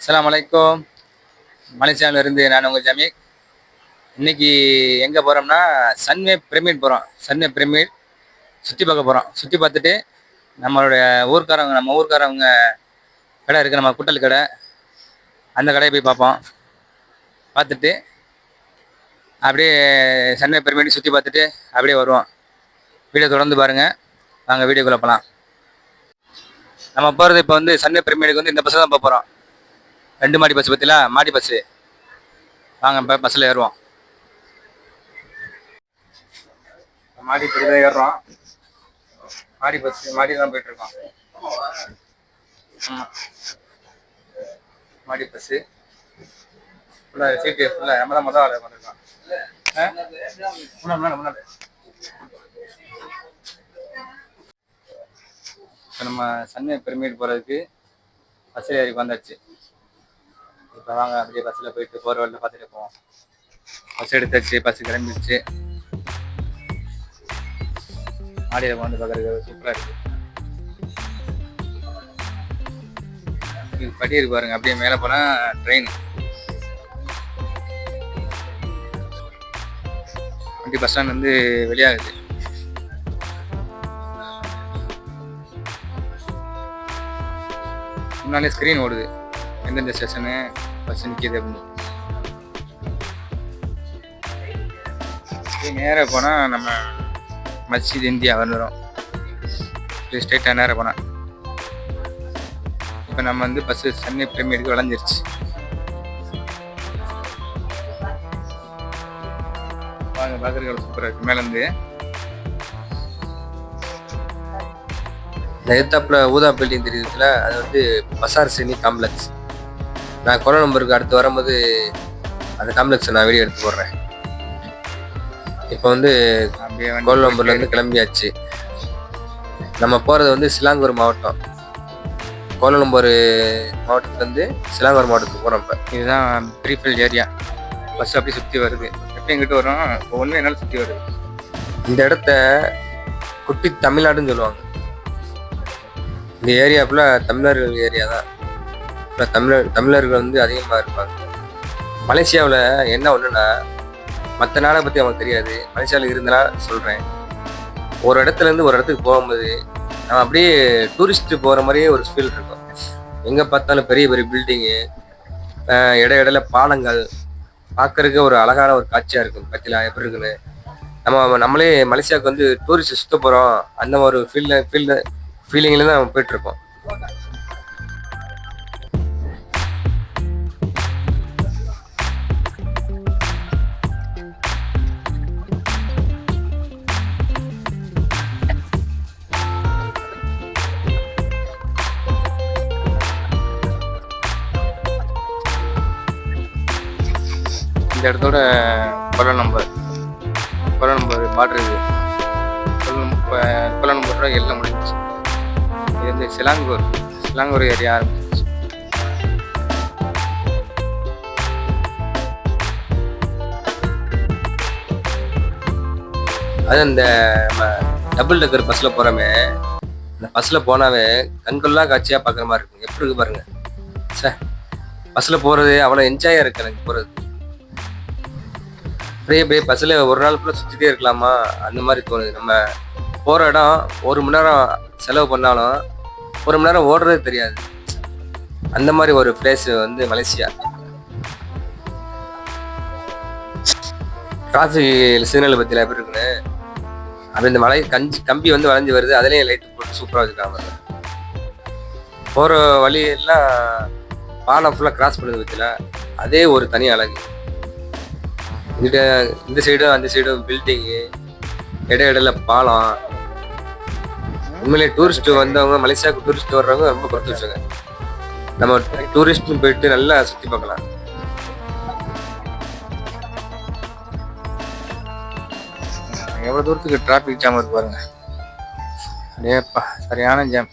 அஸ்லாம் வலைக்கம் மலேசியாவிலிருந்து நான் உங்கள் ஜமீக். இன்றைக்கி எங்கே போகிறோம்னா சன்வே பிரமிட் போகிறோம் சன்வே பிரமிட் சுற்றி பார்க்க போகிறோம் சுற்றி பார்த்துட்டு நம்மளுடைய ஊர்க்காரவங்க நம்ம ஊர்க்காரவங்க கடை இருக்குது நம்ம குட்டல் கடை. அந்த கடையை போய் பார்ப்போம். பார்த்துட்டு அப்படியே சன்வே பிரமிட் சுற்றி பார்த்துட்டு அப்படியே வருவோம். வீடியோ தொடர்ந்து பாருங்கள் வாங்க வீடியோக்குள்ளே போகலாம் நம்ம போகிறது இப்போ வந்து சன்வே பிரமிடுக்கு வந்து இந்த பஸ்ஸில் தான் போக போகிறோம் ரெண்டு மாடி பஸ் பத்தில மாடி பஸ்ஸு வாங்க இப்போ பஸ்ஸில் ஏறுவோம். மாடி படி ஏறுறோம். மாடி பஸ் மாடி தான் போயிட்டு இருக்கோம் ஆமாம் மாடி பஸ்ஸு ஃபுல்லாக சீட்டு ஃபுல்லாக நம்ம தான் மொதல் ஆள் வந்திருக்கோம் முன்னாடி முன்னாடி இப்போ நம்ம சன்வே பிரமிட் போகிறதுக்கு பஸ்ஸில் ஏறி வந்தாச்சு. இப்போ வாங்க அப்படியே பஸ்ஸில் போயிட்டு போகிற வழியில் பார்த்துட்டு போவோம். பஸ் எடுத்தாச்சு பஸ் கிளம்பிடுச்சு. ஆடியில் வந்து பார்க்குறது சூப்பராக இருக்குது படி இருக்கு பாருங்க அப்படியே மேலே போனால் ட்ரெயின் வண்டி பஸ் ஸ்டாண்ட் வந்து வெளியாகுது. முன்னாலே ஸ்க்ரீன் ஓடுது. எந்தெந்த ஸ்டேஷனு பஸ் நிற்கிது அப்படின்னு. நேராக போனால் நம்ம மஸ்ஜித் இந்தியா வந்துடும் இப்படி ஸ்ட்ரெயிட்டாக நேராக போனால் இப்போ நம்ம வந்து பஸ்ஸு சென்னை பிரமியருக்கு விளைஞ்சிருச்சு வாங்க சூப்பராக இருக்குது மேலேருந்து இந்த ஊதா பில்டிங் தெரியுதுல அது வந்து பசார் சினி காம்ப்ளெக்ஸ் நான் கொரோனா நம்பருக்கு அடுத்து வரும்போது அந்த காம்ப்ளெக்ஸ் நான் வீடியோ எடுத்து போடுறேன். இப்போ வந்து அப்படியே கோலம்பூர்ல இருந்து கிளம்பியாச்சு. நம்ம போறது வந்து சிலாங்கூர் மாவட்டம். கோலம்பூர் மாவட்டத்துலேருந்து சிலாங்கூர் மாவட்டத்துக்கு போகிறோம் இப்போ. இதுதான் ப்ரீஃபீல்ட் ஏரியா. பஸ் அப்படியே சுற்றி வருது. எப்படி எங்கிட்ட வரும்? ஒன்று என்னால் சுற்றி வருது. இந்த இடத்த குட்டி தமிழ்நாடுன்னு சொல்லுவாங்க. இந்த ஏரியா ஃபுல்லாக தமிழர்கள் ஏரியா தான். இப்போ தமிழர் தமிழர்கள் வந்து அதிகமாக இருப்பாங்க. மலேசியாவில் என்ன ஒன்றுன்னா மற்ற நாடை பற்றி அவங்களுக்கு தெரியாது. மலேசியாவில் இருந்தனால சொல்கிறேன் ஒரு இடத்துலேருந்து ஒரு இடத்துக்கு போகும்போது நம்ம அப்படியே டூரிஸ்ட்டு போகிற மாதிரியே ஒரு ஃபீல் இருக்கும். எங்கே பார்த்தாலும் பெரிய பெரிய பில்டிங்கு இட இடையில பாலங்கள். பார்க்கறதுக்கு ஒரு அழகான ஒரு காட்சியாக இருக்கும். பற்றிலாம் எப்படி இருக்குன்னு? நம்ம நம்மளே மலேசியாவுக்கு வந்து டூரிஸ்ட் சுற்ற போகிறோம் அந்த ஒரு ஃபீல்ல ஃபீல்டு ஃபீலிங்கில் தான் நம்ம போயிட்டுருக்கோம் இந்த இடத்தோட கொலை நம்பர். கொலை நம்பர் பாடுறது இது கொலை நம்பர் எல்லாம் முடிஞ்சிச்சு. இது வந்து சிலாங்கூர். சிலாங்கூர் ஏரியா ஆரம்பிச்சிச்சு அது அந்த நம்ம டபுள் டக்கர் பஸ்ஸில் போகிறோமே அந்த பஸ்ஸில் போனாவே கண்கொள்ளா காட்சியாக பார்க்குற மாதிரி இருக்கும். எப்படி இருக்கு பாருங்க. சார் பஸ்ஸில் போகிறது அவ்வளோ என்ஜாயாக இருக்கு எனக்கு போகிறது அப்படியே அப்படியே பஸ்ஸில் ஒரு நாள் ஃபுல்லாக சுற்றிட்டே இருக்கலாமா? அந்த மாதிரி தோணுது. நம்ம போகிற இடம் ஒரு மணி நேரம் செலவு பண்ணாலும் ஒரு மணி நேரம் ஓடுறதே தெரியாது. அந்த மாதிரி ஒரு பிளேஸ் வந்து மலேசியா. டிராஃபிக் சிக்னல் பற்றியில் எப்படி இருக்குன்னு? அப்படி இந்த மலை கஞ்சி கம்பி வந்து வளைஞ்சு வருது. அதுலேயும் லைட் போட்டு சூப்பராக வச்சுருக்காங்க. போகிற வழியெல்லாம் பாலம் ஃபுல்லாக கிராஸ் பண்ணது பற்றியில் அதே ஒரு தனி அழகு. இங்கிட்ட இந்த சைடும் அந்த சைடும் பில்டிங்கு இட இடையில பாலம். உண்மையிலே டூரிஸ்ட் வந்தவங்க மலேசியாவுக்கு டூரிஸ்ட் வர்றவங்க ரொம்ப கொடுத்து வச்சாங்க நம்ம டூரிஸ்ட் போயிட்டு நல்லா சுற்றி பார்க்கலாம். எவ்வளோ தூரத்துக்கு டிராஃபிக் ஜாம் இருக்கு பாருங்க. அப்படியேப்பா சரியான ஜாம்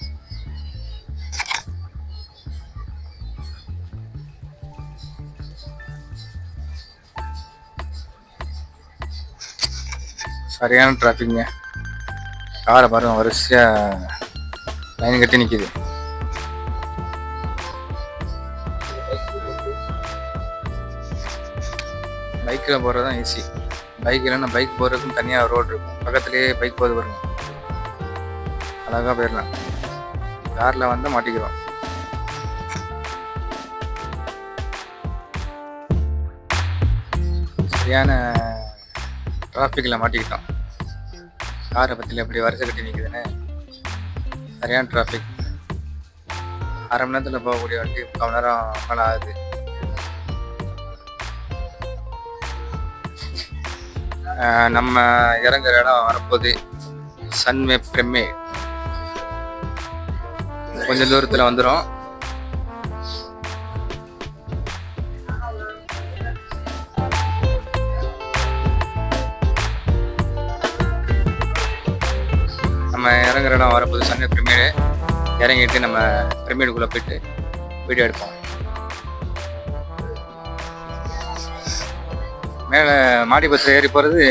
சரியான டிராஃபிக்ங்க காரை பாருங்க வரிசையா லைன் கட்டி நிக்குது. பைக்கில் போகிறது தான் ஈஸி பைக் இல்லைன்னா பைக் போகிறதுக்கும் தனியாக ரோடு இருக்கும். பக்கத்துலேயே பைக் போது வருங்க அழகாக போயிடலாம். காரில் வந்து மாட்டிக்கிறோம். சரியான டிராஃபிக்கில் மாட்டிக்கிட்டோம். காரை பற்றியில் எப்படி வரிசை கட்டி நிற்குதுன்னு சரியான டிராஃபிக் அரை மணி நேரத்தில் போகக்கூடிய வண்டி முக்கால் மணி நேரம் மேலே ஆகுது. நம்ம இறங்குற இடம் வரப்போகுது. சன்மே பிரம்மே கொஞ்சம் தூரத்தில் வந்துடும் நம்ம இறங்குற இடம் வரப்போது சன்வே பிரமிடு இறங்கிட்டு நம்ம பிரமிடுக்குள்ளே போயிட்டு வீடியோ எடுப்போம். மேலே மாடி பஸ்ஸில் ஏறி போகிறது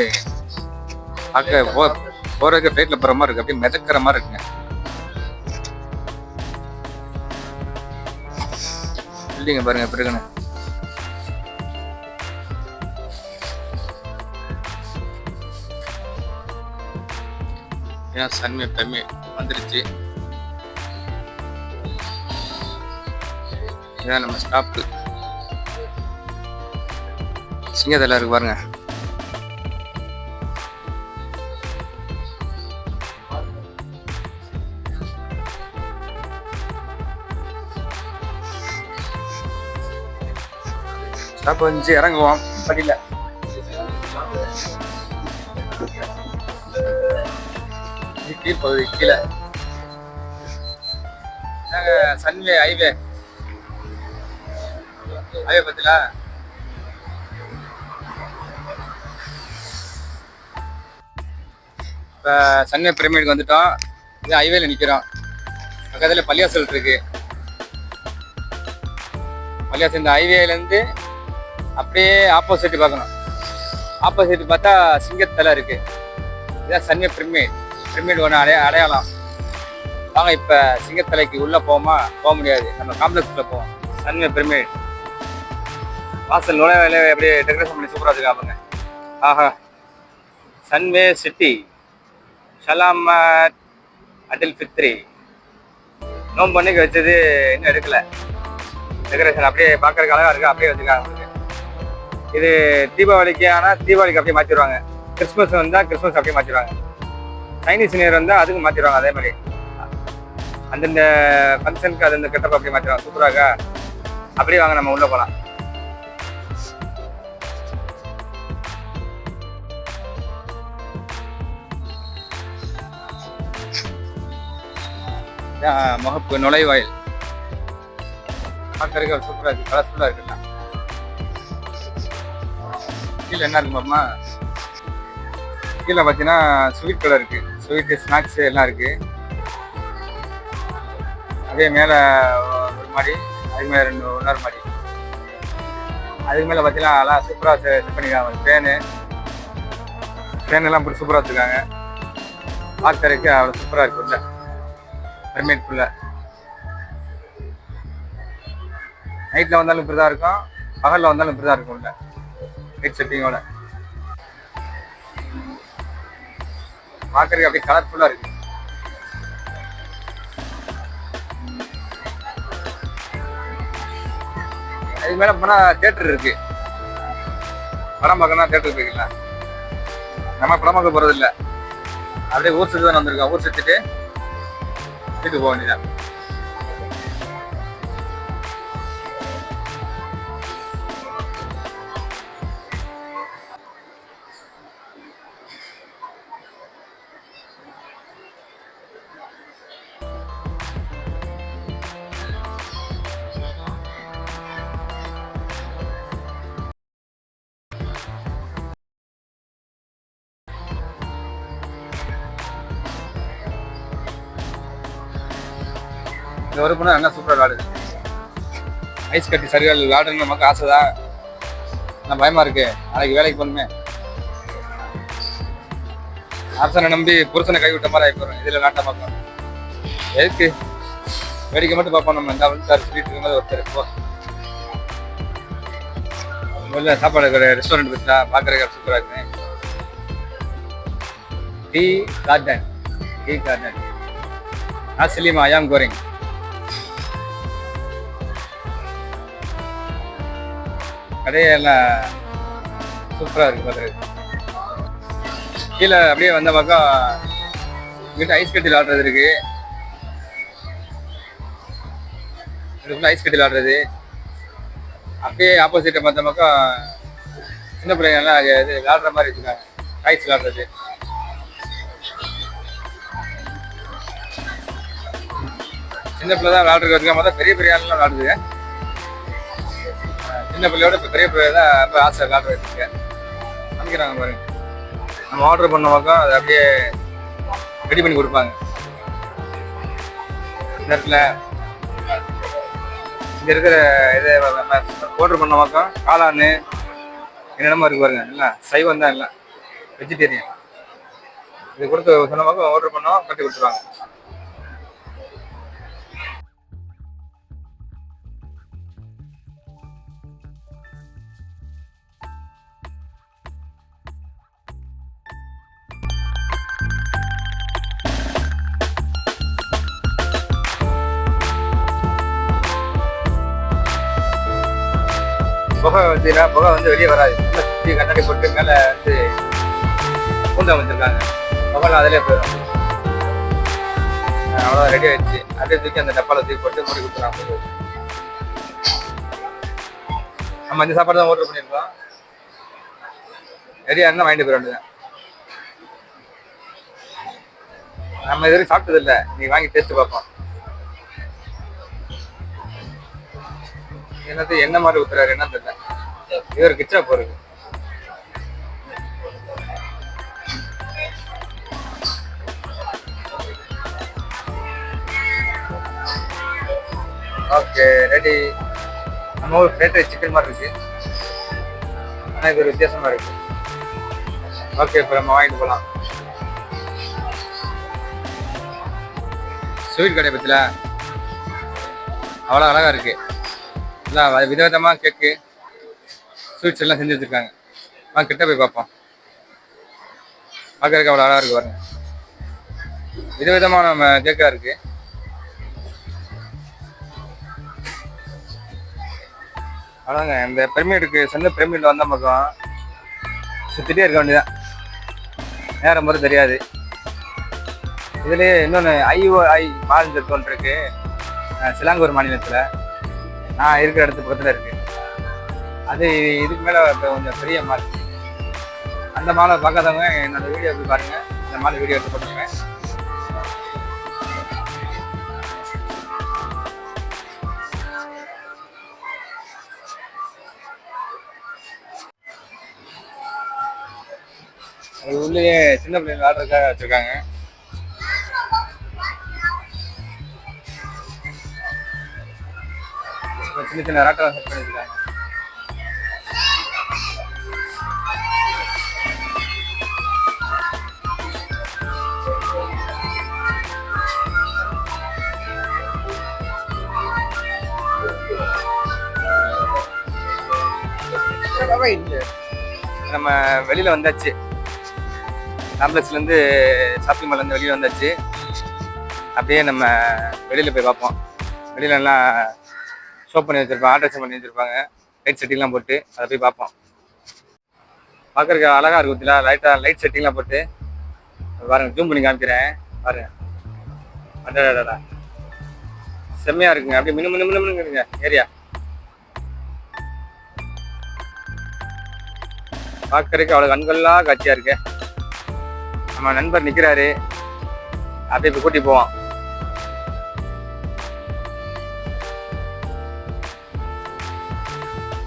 பார்க்க போ போகிறதுக்கு ஃப்ளைட்டில் போகிற மாதிரி இருக்குது அப்படியே மிதக்கிற மாதிரி இருக்குங்க. பில்டிங்கை பாருங்க பிறகுன்னு. ஏன்னா சன்மை பெருமை வந்துருச்சு. இதான் நம்ம ஸ்டாப்பு சிங்கத்தில் இருக்கு பாருங்க. ஸ்டாப் வந்து இறங்குவோம். படியில பகுதி கீழே. Sunway highway. ஹைவே பத்திலா இப்போ சன்வே பிரமிடுக்கு வந்துட்டோம். இது ஹைவேல நிற்கிறோம் பக்கத்தில் பள்ளியாசல் இருக்கு. பள்ளியாசல் இந்த ஹைவேலேருந்து அப்படியே ஆப்போசிட் பார்க்கணும். ஆப்போசிட் பார்த்தா சிங்கத்தலை இருக்கு. இதான் சன்வே பிரமிட். பிரமிட் ஒன்று அடைய அடையாளம். வாங்க இப்போ சிங்கத்தலைக்கு உள்ளே போமா? போக முடியாது. நம்ம காம்ப்ளெக்ஸில் போவோம். சன்மே பிரமிட் வாசல் நுழைவாயில அப்படியே டெக்கரேஷன் பண்ணி சூப்பராக இருக்காங்க ஆஹா. சன்வே சிட்டி ஷலாமத் அடில் ஃபித்ரி நோம் பண்ணிக்கு வச்சது இன்னும் எடுக்கல. டெக்கரேஷன் அப்படியே பார்க்கறதுக்கு அழகாக இருக்குது அப்படியே வச்சுருக்காங்க இது தீபாவளிக்கு ஆனால் தீபாவளிக்கு அப்படியே மாற்றிடுவாங்க கிறிஸ்மஸ் வந்தால் கிறிஸ்மஸ் அப்படியே மாற்றிடுவாங்க சைனீஸ் நியர் வந்தால் அதுக்கு மாற்றிடுவாங்க அதே மாதிரி. அந்தந்த ஃபங்க்ஷனுக்கு அது அந்த கெட்டப் அப்படியே மாற்றிடுவாங்க சூப்பராக அப்படியே வாங்க நம்ம உள்ளே போகலாம் முகப்பு நுழைவாயில். பார்க்கறதுக்கு சூப்பராக இருக்குது கலர்ஃபுல்லாக இருக்குண்ணா. கீழே என்ன இருக்கு பாப்பா கீழே பார்த்தீங்கன்னா ஸ்வீட் கலர் இருக்குது ஸ்வீட்டு ஸ்நாக்ஸு எல்லாம் இருக்குது அதே மேலே ஒரு மாடி அதுக்கு மேலே ரெண்டு இன்னொரு மாடி அதுக்கு மேலே பார்த்தீங்கன்னா எல்லாம் சூப்பராக செட் பண்ணிருக்காங்க. ஃபேனு ஃபேனெல்லாம் போட்டு சூப்பராக வச்சுருக்காங்க. பார்க்கறதுக்கு அவ்வளோ சூப்பராக இருக்கு உள்ள. ஃபுல்லாக நைட்டில் வந்தாலும் இப்படி தான் இருக்கும். பகலில் வந்தாலும் இப்படி தான் இருக்கும் உள்ள. லைட் செட்டிங்கோட பார்க்கறதுக்கு அப்படியே கலர்ஃபுல்லாக இருக்கு. அதுக்கு மேலே போனால் தேட்டர் இருக்கு. படம் பார்க்கணும் தேட்டர் போய்க்கலாம். நம்ம படம் பார்க்க போகிறது இல்லை அப்படியே ஊர் சுற்றி தான் வந்திருக்கோம். ஊர் சுற்றிட்டு வீட்டுக்கு போக வேண்டியதான் இந்த ஒரு பொண்ணு நல்லா சூப்பராக விளாடுது. ஐஸ் கட்டி சரிகள் விளாடுன்னு நமக்கு ஆசை தான் நான் பயமா இருக்கு. நாளைக்கு வேலைக்கு போகணுமே. அரசனை நம்பி புருஷனை கைவிட்ட மாதிரி ஆகிப்போம் இதில் நாட்டை பார்க்கணும் எதுக்கு? வேடிக்கை மட்டும் பார்ப்போம் நம்ம. இந்த வந்து சொல்லிட்டு இருக்கும்போது ஒருத்தர் போ. முதல்ல சாப்பாடு ரெஸ்டாரண்ட் பற்றினா பார்க்குறதுக்கு சூப்பராக இருக்கு டீ கார்டன் டீ கார்டன் ஆசிலிமா அயாம் கோரிங் கடையெல்லாம் சூப்பராக இருக்கு பார்த்துருக்கு கீழே அப்படியே வந்த பக்கம் இங்கிட்ட ஐஸ் கட்டி விளாடுறது இருக்கு. இதுக்குள்ள ஐஸ் கட்டி விளாடுறது அப்படியே ஆப்போசிட்டை பார்த்த பக்கம் சின்ன பிள்ளைங்கலாம் அது இது விளாடுற மாதிரி வச்சுருக்காங்க. ஐஸ் விளாடுறது. சின்ன பிள்ளை தான் விளாடுறதுக்கு மொத்தம் பெரிய பெரிய ஆளுலாம் விளாடுது. சின்ன பிள்ளையோட இப்போ பெரிய பிள்ளை தான் ரொம்ப ஆசை காட்ட வச்சுருக்கேன் அமைக்கிறாங்க பாருங்க. நம்ம ஆர்டர் பண்ண பக்கம் அதை அப்படியே ரெடி பண்ணி கொடுப்பாங்க. இந்த இடத்துல இங்கே இருக்கிற இதை ஆர்டர் பண்ண பக்கம் காளான் என்னென்னமோ இருக்கு பாருங்க. இல்லை சைவம் தான் இல்லை வெஜிடேரியன் இது கொடுத்து சொன்ன பக்கம் ஆர்டர் பண்ணோம் கட்டி கொடுத்துருவாங்க. புகை வச்சுன்னா புகை வந்து வெளியே வராது. சுற்றி கண்ணாடி போட்டு மேலே வந்து பூந்தா வச்சிருக்காங்க. புகைலாம் அதிலே போயிடும். அவ்வளோ ரெடி ஆயிடுச்சு. அப்படியே தூக்கி அந்த டப்பால தூக்கி போட்டு மூடி கொடுத்துருவாங்க நம்ம இந்த சாப்பாடு தான் ஆர்டர் பண்ணியிருக்கோம். ரெடியாக இருந்தால் வாங்கிட்டு போயிட வேண்டியதான் நம்ம இது வரைக்கும் சாப்பிட்டதில்லை நீ வாங்கி டேஸ்ட் பார்ப்போம். என்னது என்ன மாதிரி ஊத்துறாரு என்ன தெரியல. இவர் கிச்சா போறது ஓகே ரெடி. நம்ம ஊர் ஃப்ரைட் ரைஸ் சிக்கன் மாதிரி இருக்கு. ஆனால் இது ஒரு வித்தியாசமா இருக்கு. ஓகே இப்போ நம்ம வாங்கிட்டு போகலாம் ஸ்வீட் கடை பத்தில. அவ்வளோ அழகா இருக்கு. இல்லை விதவிதமாக விதவிதமா கேக்கு ஸ்வீட்ஸ் எல்லாம் செஞ்சு வச்சிருக்காங்க. ஆ கிட்ட போய் பார்ப்போம். பார்க்கறதுக்கு அவ்வளோ அழகா இருக்கு பாருங்க. விதவிதமான நம்ம கேக்கா இருக்கு. அதாங்க இந்த பிரமிடுக்கு சொந்த பிரமிடில் வந்த பக்கம் சுற்றிட்டே இருக்க வேண்டியதான் நேரம் போகிறது தெரியாது. இதுலேயே இன்னொன்று ஐஓஐ ஐ ஒன்று இருக்கு. சிலாங்கூர் மாநிலத்தில். நான் இருக்கிற இடத்து பக்கத்தில் இருக்கு. அது இதுக்கு மேலே இப்போ கொஞ்சம் பெரிய மால். அந்த மாலை பார்க்காதவங்க என்னோட வீடியோ போய் பாருங்க. இந்த மாலை வீடியோ எடுத்து போட்டுருக்கேன் அது உள்ளேயே சின்ன பிள்ளைங்க விளாட்றதுக்காக வச்சுருக்காங்க. சின்ன சின்ன ராட்டம் செட் பண்ணிருக்காங்க நம்ம வெளியில் வந்தாச்சு. காம்ப்ளெக்ஸ்ல இருந்து ஷாப்பிங் மால்ல இருந்து வந்தாச்சு. அப்படியே நம்ம வெளியில போய் பார்ப்போம். வெளியில எல்லாம் ஷோ பண்ணி வச்சிருப்பாங்க ஆல்ட்ரேஷன் பண்ணி வச்சிருப்பாங்க. லைட் செட்டிங்லாம் போட்டு அதை போய் பார்ப்போம். பார்க்குறக்கு அழகா இருக்கும் பத்தியா லைட்டா லைட் செட்டிங்லாம் போட்டு. பாருங்க ஜூம் பண்ணி காமிக்கிறேன். பாருங்க. அடாடாடா செம்மையா இருக்குங்க. அப்படியே மினு மினு மினு மினுங்க ஏரியா பார்க்கறதுக்கு அவ்வளோ கண்கள்லாம் காட்சியா இருக்கு. நம்ம நண்பர் நிக்கிறாரு. அப்படியே இப்போ கூட்டி போவோம்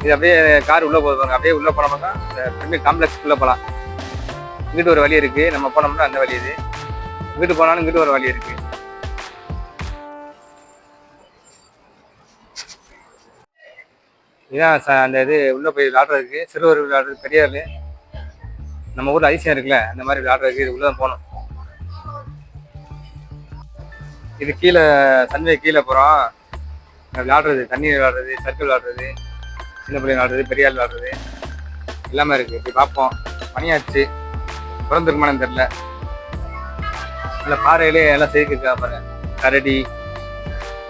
இது அப்படியே கார் உள்ள போதுவாங்க அப்படியே உள்ள போனோம்னா இந்த பிரமிட் போகலாம் இங்கிட்டு ஒரு வழி இருக்கு. நம்ம போனோம்னா அந்த வழி இது. இங்கிட்டு போனாலும் இங்கிட்டு ஒரு வழி இருக்கு. இதான் அந்த இது உள்ள போய் விளாடுறதுக்கு சிறுவர் விளாடுறது பெரியார் நம்ம ஊரில் அதிசயம் இருக்குல்ல அந்த மாதிரி விளையாடுறதுக்கு இது உள்ளதான் போகணும். இது கீழே சன்வே கீழே போகிறோம் விளையாடுறது தண்ணி விளையாடுறது சர்க்கிள் விளையாடுறது சின்ன பிள்ளை விளையாடுறது பெரிய ஆள் விளையாடுறது எல்லாமே இருக்குது இப்படி பார்ப்போம். மணியாச்சு பிறந்திருக்குமானு தெரில நல்ல பாறையிலே எல்லாம் சேர்க்கா பாருங்க. கரடி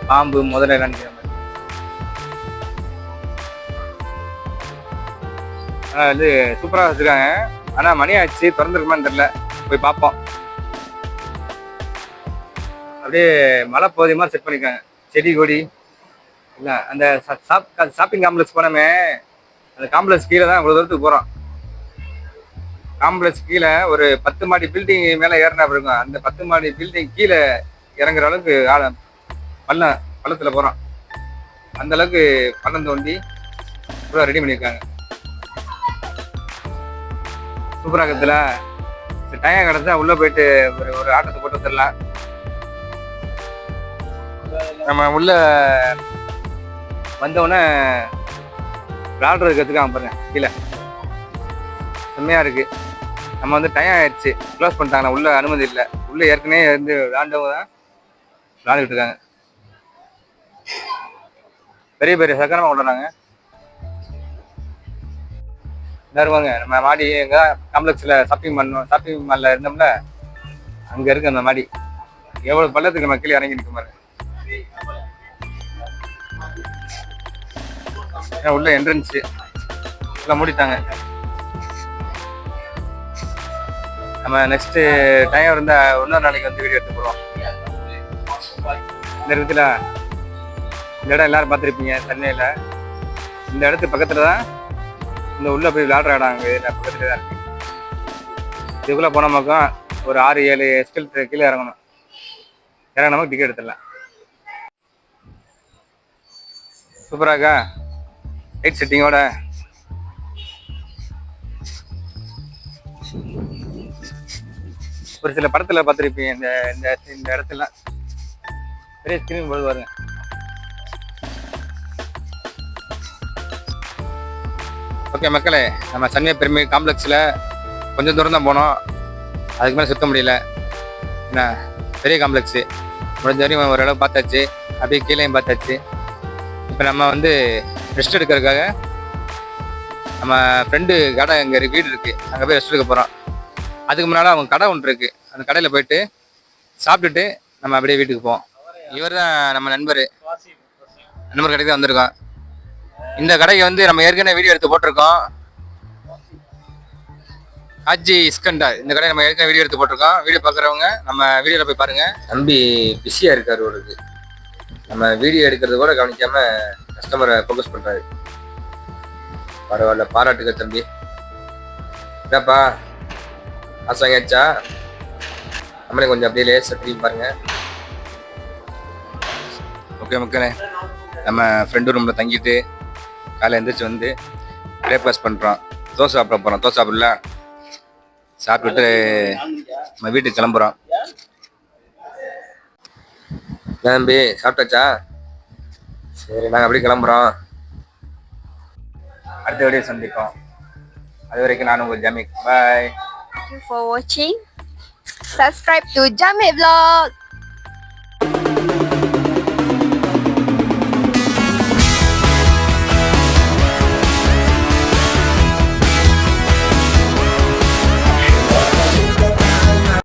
பாம்பு முதல்ல நினைக்கிற மாதிரி. ஆனா வந்து சூப்பராக வச்சுருக்காங்க. ஆனால் மணி ஆச்சு திறந்துருக்குமான்னு தெரில போய் பார்ப்போம். அப்படியே மலை பகுதி மாதிரி செட் பண்ணிருக்காங்க. செடி கொடி. இல்லை அந்த ஷாப்பிங் காம்ப்ளெக்ஸ் போனோமே. அந்த காம்ப்ளெக்ஸ் கீழே தான் இவ்வளோ தூரத்துக்கு போகிறோம் காம்ப்ளெக்ஸ் கீழே ஒரு பத்து மாடி பில்டிங் மேலே ஏறினா இருக்கும்? அந்த பத்து மாடி பில்டிங் கீழே இறங்குற அளவுக்கு ஆழம் பள்ளம் பள்ளத்தில் போகிறோம் அந்த அளவுக்கு பள்ளம் தோண்டி இவ்வளோ ரெடி பண்ணியிருக்காங்க சூப்பரா இருக்குதுல. டைம் கிடச்சா உள்ளே போயிட்டு ஒரு ஒரு ஆட்டத்தை போட்டு வந்துடலாம். நம்ம உள்ள வந்தவுடனே விளாடுறது கற்றுக்காம பாருங்க கீழே. செம்மையாக இருக்கு. நம்ம வந்து டைம் ஆயிடுச்சு. க்ளோஸ் பண்ணிட்டாங்க. உள்ள அனுமதி இல்லை. உள்ள ஏற்கனவே இருந்து விளாண்டவங்க தான் விளாண்டுக்கிட்டு இருக்காங்க. பெரிய பெரிய சக்கரமாக விளாடுறாங்க தருவாங்க நம்ம மாடி எங்கே காம்ப்ளெக்ஸில் ஷாப்பிங் பண்ணோம். ஷாப்பிங் மாலில் இருந்தோம்ல அங்கே இருக்கு அந்த மாடி. எவ்வளோ பள்ளத்துக்கு நம்ம கீழே இறங்கி நிற்க மாதிரி ஏன் உள்ள என்ட்ரன்ஸு உள்ள மூடிட்டாங்க. நம்ம நெக்ஸ்ட்டு டைம் இருந்தால் இன்னொரு நாளைக்கு வந்து வீடியோ எடுத்து போடுவோம். இந்த இடத்துல இந்த இடம் எல்லாரும் பார்த்துருப்பீங்க சென்னையில். இந்த இடத்து பக்கத்தில் தான் இந்த உள்ள போய் விளையாடுற இடம் அங்கே பக்கத்துல தான் இருக்கு இதுக்குள்ள போன பக்கம் ஒரு ஆறு ஏழு எஸ்கல் கீழே இறங்கணும். இறங்கினோம் டிக்கெட் எடுத்துடலாம். சூப்பராக்கா லைட் செட்டிங்கோட ஒரு சில படத்துல பார்த்துருப்பீங்க இந்த இந்த இந்த இடத்துல பெரிய ஸ்கிரீன் போது பாருங்க ஓகே மக்களே நம்ம சன்வே பெருமை காம்ப்ளெக்ஸில் கொஞ்சம் தூரம் தான் போனோம். அதுக்கு மேலே சுத்த முடியல. என்ன பெரிய காம்ப்ளெக்ஸு. முடிஞ்ச வரையும் ஓரளவு பார்த்தாச்சு. அப்படியே கீழேயும் பார்த்தாச்சு. இப்போ நம்ம வந்து ரெஸ்ட் எடுக்கிறதுக்காக நம்ம ஃப்ரெண்டு கடை அங்கே வீடு இருக்குது அங்கே போய் ரெஸ்ட் எடுக்க போகிறோம் அதுக்கு முன்னால் அவங்க கடை ஒன்று இருக்குது அந்த கடையில் போயிட்டு சாப்பிட்டுட்டு நம்ம அப்படியே வீட்டுக்கு போவோம். இவர் தான் நம்ம நண்பர். நண்பர் கடைக்கு தான் வந்திருக்கோம். இந்த கடைக்கு வந்து நம்ம ஏற்கனவே வீடியோ எடுத்து போட்டிருக்கோம். ஹாஜி இஸ்கண்டார் இந்த கடையை நம்ம ஏற்கனவே வீடியோ எடுத்து போட்டிருக்கோம். வீடியோ பார்க்குறவங்க நம்ம வீடியோவில் போய் பாருங்கள் தம்பி பிஸியாக இருக்கார் அவருக்கு நம்ம வீடியோ எடுக்கிறது கூட கவனிக்காம கஸ்டமரை ஃபோக்கஸ் பண்ணுறாரு பரவாயில்ல பாராட்டுக்க தம்பி. என்னப்பா காசு நம்மளே கொஞ்சம் அப்படியே லேசாக திரும்பி பாருங்கள் ஓகே மக்களே. நம்ம ஃப்ரெண்டு ரூமில் தங்கிட்டு காலையில் எழுந்திரிச்சு வந்து பிரேக்ஃபாஸ்ட் பண்ணுறோம் தோசை சாப்பிட போகிறோம் தோசை சாப்பிடலாம் சாப்பிட்டுட்டு நம்ம வீட்டுக்கு கிளம்புறோம். தம்பி சாப்பிட்டாச்சா? சரி நாங்கள் அப்படியே கிளம்புறோம். அடுத்த வீடியோ சந்திப்போம். அது வரைக்கும் நான் உங்கள் ஜமீக். பாய் Thank you for watching. Subscribe to Vlog.